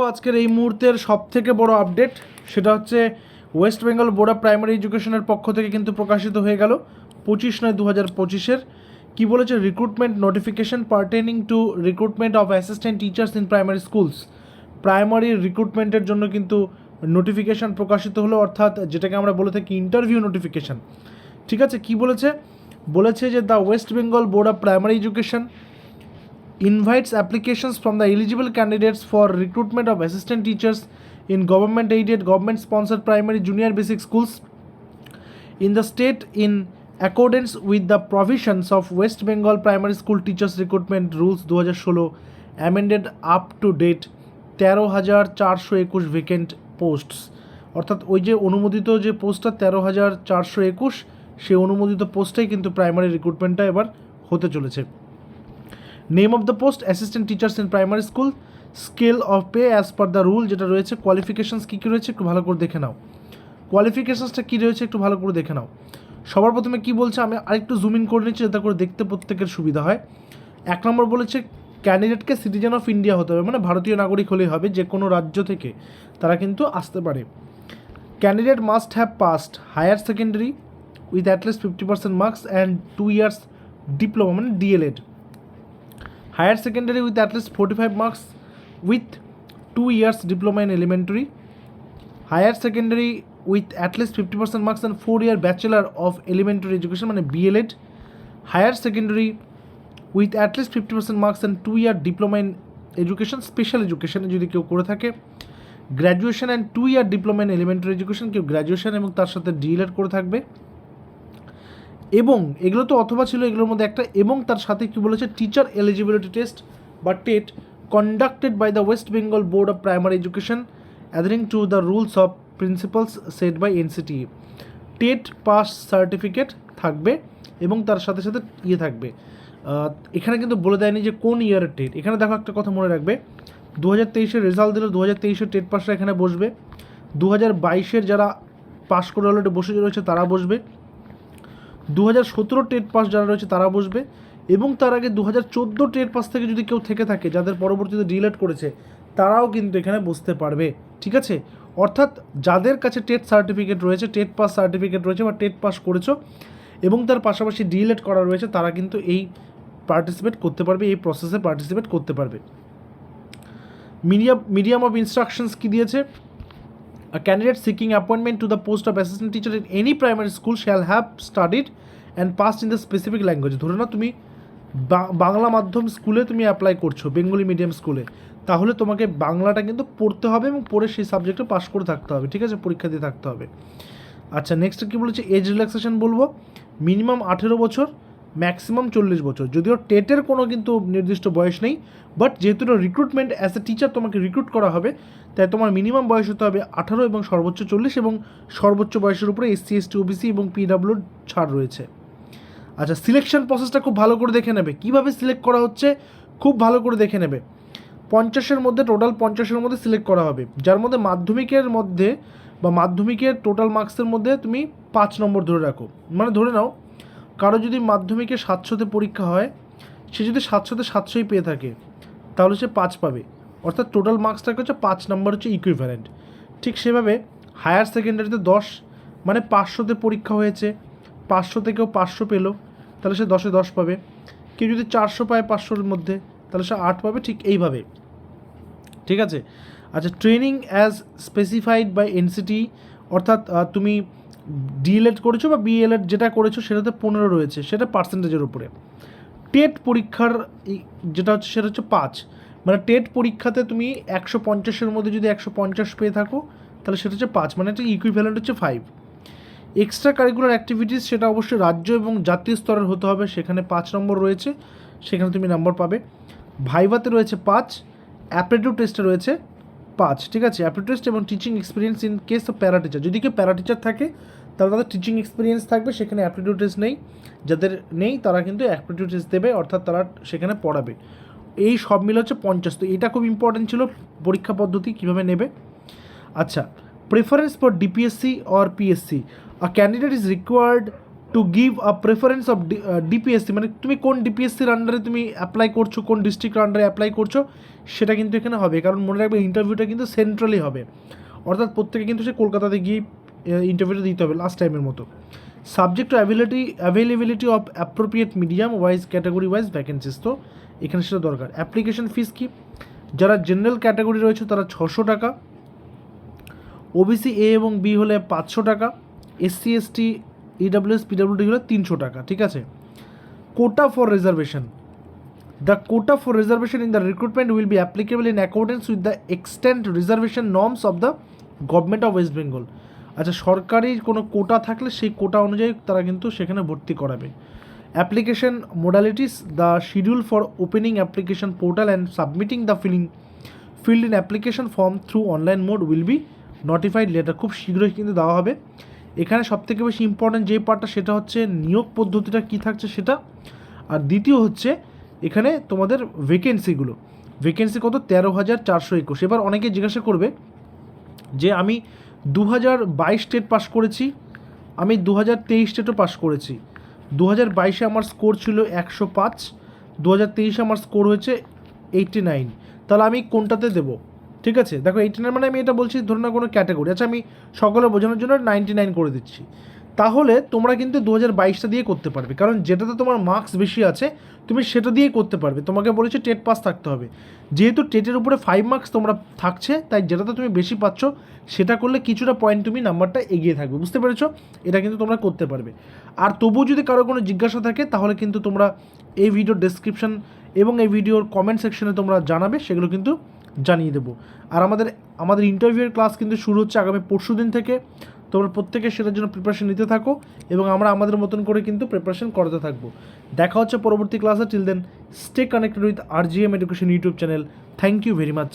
আজকের এই মুহূর্তের সব থেকে বড় আপডেট সেটা হচ্ছে West Bengal board of primary এডুকেশনের পক্ষ থেকে কিন্তু প্রকাশিত হয়ে গেল পঁচিশ নয় দু হাজার পঁচিশের। কী বলেছে? Recruitment notification pertaining to recruitment of assistant teachers in primary schools primary রিক্রুটমেন্টের জন্য কিন্তু নোটিফিকেশন প্রকাশিত হলো, অর্থাৎ যেটাকে আমরা বলে থাকি ইন্টারভিউ নোটিফিকেশন ঠিক আছে? কি বলেছে? বলেছে যে the West Bengal board of primary education invites applications from the eligible candidates for recruitment of assistant teachers in government aided government sponsored primary junior basic schools in the state in accordance with the provisions of west bengal primary school teachers recruitment rules 2016 amended up to date তেরো হাজার চারশো একুশ অর্থাৎ ওই যে অনুমোদিত যে পোস্টটা তেরো হাজার চারশো একুশ সেই অনুমোদিত পোস্টটাই কিন্তু প্রাইমারি রিক্রুটমেন্টটা এবার হতে চলেছে name of the post assistant teachers in primary school scale of pay as per the rule যেটা রয়েছে কোয়ালিফিকেশানস কী কী রয়েছে, একটু ভালো করে দেখে নাও। কোয়ালিফিকেশানসটা কী রয়েছে, একটু ভালো করে দেখে নাও। সবার প্রথমে কি বলছে, আমি আরেকটু জুম ইন করে নিচ্ছি যাতে করে দেখতে প্রত্যেকের সুবিধা হয়। এক নম্বর বলেছে ক্যান্ডিডেটকে সিটিজেন অফ ইন্ডিয়া হতে হবে মানে ভারতীয় নাগরিক হলেই হবে, যে কোনো রাজ্য থেকে। তারা কিন্তু আসতে পারে। Candidate must have passed higher secondary with at least fifty percent marks and two years diploma মানে DElEd higher secondary with at least 45 marks with 2 years diploma in elementary higher secondary with at least 50% marks and 4 year bachelor of elementary education মানে BLED higher secondary with at least 50% marks and 2 year diploma in education special education যদি কেউ করে থাকে graduation and two year diploma in elementary education কেউ graduation এবং তার সাথে D.El.Ed করে থাকবে এবং এগুলো তো অথবা ছিল এগুলোর মধ্যে একটা, এবং তার সাথে কি বলেছে টিচার এলিজিবিলিটি টেস্ট বা TET conducted by the West Bengal board of primary education adhering to the rules of principles set by NCT TET pass certificate থাকবে এবং তার সাথে সাথে ইয়ে থাকবে। এখানে কিন্তু বলে দেয়নি যে কোন ইয়ারের টেট। এখানে দেখো একটা কথা মনে রাখবে। দু হাজার তেইশের রেজাল্ট দিল দু হাজার তেইশের টেট পাসরা এখানে বসবে। দু হাজার বাইশের যারা পাস করে অলরেডি বসে রয়েছে তারা বসবে। দু হাজার সতেরো টেট পাস যারা রয়েছে তারা বসবে এবং তার আগে দু হাজার চোদ্দ টেট পাস থেকে যদি কেউ থেকে থাকে, যাদের পরবর্তীতে ডিলেট করেছে, তারাও কিন্তু এখানে বসতে পারবে। ঠিক আছে? অর্থাৎ যাদের কাছে টেট সার্টিফিকেট রয়েছে, টেট পাস সার্টিফিকেট রয়েছে বা টেট পাস করেছ এবং তার পাশাপাশি ডিলেট করা রয়েছে, তারা কিন্তু এই পার্টিসিপেট করতে পারবে, এই প্রসেসে পার্টিসিপেট করতে পারবে। মিডিয়াম মিডিয়াম অফ ইনস্ট্রাকশনস কী দিয়েছে? A candidate seeking appointment to the post of assistant teacher in any primary school shall have studied and passed in the specific language. ধরে নাও তুমি বাংলা মাধ্যম স্কুলে তুমি অ্যাপ্লাই করছ বেঙ্গলি মিডিয়াম স্কুলে তাহলে তোমাকে বাংলাটা কিন্তু পড়তে হবে এবং পড়ে সেই সাবজেক্টে পাশ করে থাকতে হবে, ঠিক আছে? পরীক্ষা দিয়ে থাকতে হবে। আচ্ছা নেক্সট কী বলেছে? এজ রিল্যাক্সেশন বলব। মিনিমাম আঠেরো বছর ম্যাক্সিমাম চল্লিশ বছর। যদিও টেটের কোনো কিন্তু নির্দিষ্ট বয়স নেই বাট যেহেতু রিক্রুটমেন্ট অ্যাজ এ টিচার তোমাকে রিক্রুট করা হবে, তাই তোমার মিনিমাম বয়স হতে হবে আঠারো এবং সর্বোচ্চ চল্লিশ এবং সর্বোচ্চ বয়সের উপরে এসসি এসটি ওবিসি এবং পিডাব্লিউর ছাড় রয়েছে। আচ্ছা সিলেকশন প্রসেসটা খুব ভালো করে দেখে নেবে। কীভাবে সিলেক্ট করা হচ্ছে? খুব ভালো করে দেখে নেবে। পঞ্চাশের মধ্যে টোটাল পঞ্চাশের মধ্যে সিলেক্ট করা হবে। যার মধ্যে মাধ্যমিকের মধ্যে বা মাধ্যমিকের টোটাল মার্কসের মধ্যে তুমি পাঁচ নম্বর ধরে রাখো। মানে ধরে নাও কারও যদি মাধ্যমিকে সাতশোতে পরীক্ষা হয়, সে যদি সাতশোতে সাতশোই পেয়ে থাকে, তাহলে সে পাঁচ পাবে। অর্থাৎ টোটাল মার্কসটাকে হচ্ছে পাঁচ নম্বর হচ্ছে ইকুইভ্যালেন্ট ঠিক সেভাবে হায়ার সেকেন্ডারিতে দশ মানে পাঁচশোতে পরীক্ষা হয়েছে পাঁচশো থেকেও পাঁচশো পেল, তাহলে সে দশে দশ পাবে। কেউ যদি চারশো পায় পাঁচশোর মধ্যে, তাহলে সে আট পাবে, ঠিক এইভাবে। ঠিক আছে? আচ্ছা training as specified by NCT অর্থাৎ তুমি ডিএলএড করেছ বা বিএলএড যেটা করেছ সেটাতে পনেরো রয়েছে, সেটা পার্সেন্টেজের উপরে। টেট পরীক্ষার যেটা হচ্ছে সেটা হচ্ছে পাঁচ। মানে টেট পরীক্ষাতে তুমি একশো পঞ্চাশের মধ্যে যদি একশো পঞ্চাশ পেয়ে থাকো, তাহলে সেটা হচ্ছে পাঁচ মানে এটা ইকুইভ্যালেন্ট হচ্ছে ফাইভ এক্সট্রা কারিকুলার অ্যাক্টিভিটিস সেটা অবশ্যই রাজ্য এবং জাতীয় স্তরের হতে হবে, সেখানে পাঁচ নম্বর রয়েছে, সেখানে তুমি নম্বর পাবে। ভাইভাতে রয়েছে পাঁচ অ্যাপটিটিউড টেস্টে রয়েছে পাঁচ, ঠিক আছে? অ্যাপটিটিউড টেস্ট এবং teaching experience in case of para teacher যদি কেউ প্যারা টিচার থাকে, তাহলে তাদের টিচিং এক্সপিরিয়েন্স থাকবে, সেখানে অ্যাপটিটিউড টেস্ট নেই। যাদের নেই, তারা কিন্তু অ্যাপটিটিউড টেস্ট দেবে, অর্থাৎ তারা সেখানে পড়াবে। এই সব মিলে হচ্ছে পঞ্চাশ। তো এটা খুব ইম্পর্টেন্ট ছিল, পরীক্ষা পদ্ধতি কীভাবে নেবে? আচ্ছা preference for DPSC or PSC a candidate is required to give a preference of DPSC মানে তুমি কোন ডিপিএসসির আন্ডারে তুমি অ্যাপ্লাই করছ, কোন ডিস্ট্রিক্টের আন্ডারে অ্যাপ্লাই করছ সেটা কিন্তু এখানে হবে, কারণ মনে রাখবে ইন্টারভিউটা কিন্তু সেন্ট্রালি হবে। অর্থাৎ প্রত্যেকে কিন্তু সে কলকাতাতে গিয়ে ইন্টারভিউটা দিতে হবে লাস্ট টাইমের মতো। Subject to availity availability of appropriate medium wise category wise vacancies তো এখানে সেটা দরকার। অ্যাপ্লিকেশন ফিস কি? যারা জেনারেল ক্যাটাগরি রয়েছে, তারা ছশো টাকা। ওবিসি এ এবং বি হলে পাঁচশো টাকা। এসসি এসটি ইডাব্লিউএস পিডাব্লিউডি হলে তিনশো টাকা, ঠিক আছে? Quota for reservation the quota for reservation in the recruitment will be applicable in accordance with the extent reservation norms of the government of West Bengal আচ্ছা সরকারি কোনো কোটা থাকলে সেই কোটা অনুযায়ী তারা কিন্তু সেখানে ভর্তি করাবে। Application modalities the schedule for opening application portal and submitting the filling field in application form through online mode will be notified later খুব শীঘ্রই কিন্তু দেওয়া হবে। এখানে সবথেকে বেশি ইম্পর্ট্যান্ট যে পার্টটা সেটা হচ্ছে নিয়োগ পদ্ধতিটা কী থাকছে সেটা। আর দ্বিতীয় হচ্ছে এখানে তোমাদের ভেকেন্সিগুলো ভেকেন্সি কত? তেরো হাজার চারশো একুশ। এবার অনেকে জিজ্ঞাসা করবে যে, আমি দু হাজার বাইশ স্টেট পাস করেছি, আমি দু হাজার তেইশ স্টেটও পাস করেছি। দু হাজার বাইশে আমার স্কোর ছিল একশো পাঁচ দু হাজার তেইশে আমার স্কোর হয়েছে এইটটি নাইন তাহলে আমি কোনটাতে দেবো? ঠিক আছে? দেখো এইটি নাইন মানে আমি এটা বলছি ধরুন না কোনো ক্যাটাগরি আচ্ছা আমি সকলে বোঝানোর জন্য নাইনটি নাইন করে দিচ্ছি। তাহলে তোমরা কিন্তু দু হাজার বাইশটা দিয়ে করতে পারবে। কারণ যেটাতে তোমার মার্কস বেশি আছে, তুমি সেটা দিয়েই করতে পারবে। তোমাকে বলেছে টেট পাস থাকতে হবে। যেহেতু টেটের উপরে ফাইভ মার্কস তোমরা থাকছে, তাই যেটাতে তুমি বেশি পাচ্ছ, সেটা করলে কিছুটা পয়েন্ট তুমি নাম্বারটা এগিয়ে থাকবে। বুঝতে পেরেছ? এটা কিন্তু তোমরা করতে পারবে। আর তবুও যদি কারও কোনো জিজ্ঞাসা থাকে, তাহলে কিন্তু তোমরা এই ভিডিওর ডেসক্রিপশন এবং এই ভিডিওর কমেন্ট সেকশনে তোমরা জানাবে, সেগুলো কিন্তু জানিয়ে দেবো। আর আমাদের আমাদের ইন্টারভিউয়ের ক্লাস কিন্তু শুরু হচ্ছে আগামী পরশু দিন থেকে। তোমরা প্রত্যেকে সেটার জন্য প্রিপারেশন নিতে থাকো এবং আমরা আমাদের মতন করে কিন্তু প্রিপারেশন করতে থাকব। দেখা হচ্ছে পরবর্তী ক্লাসে till then stay connected with R G M education YouTube channel thank you very much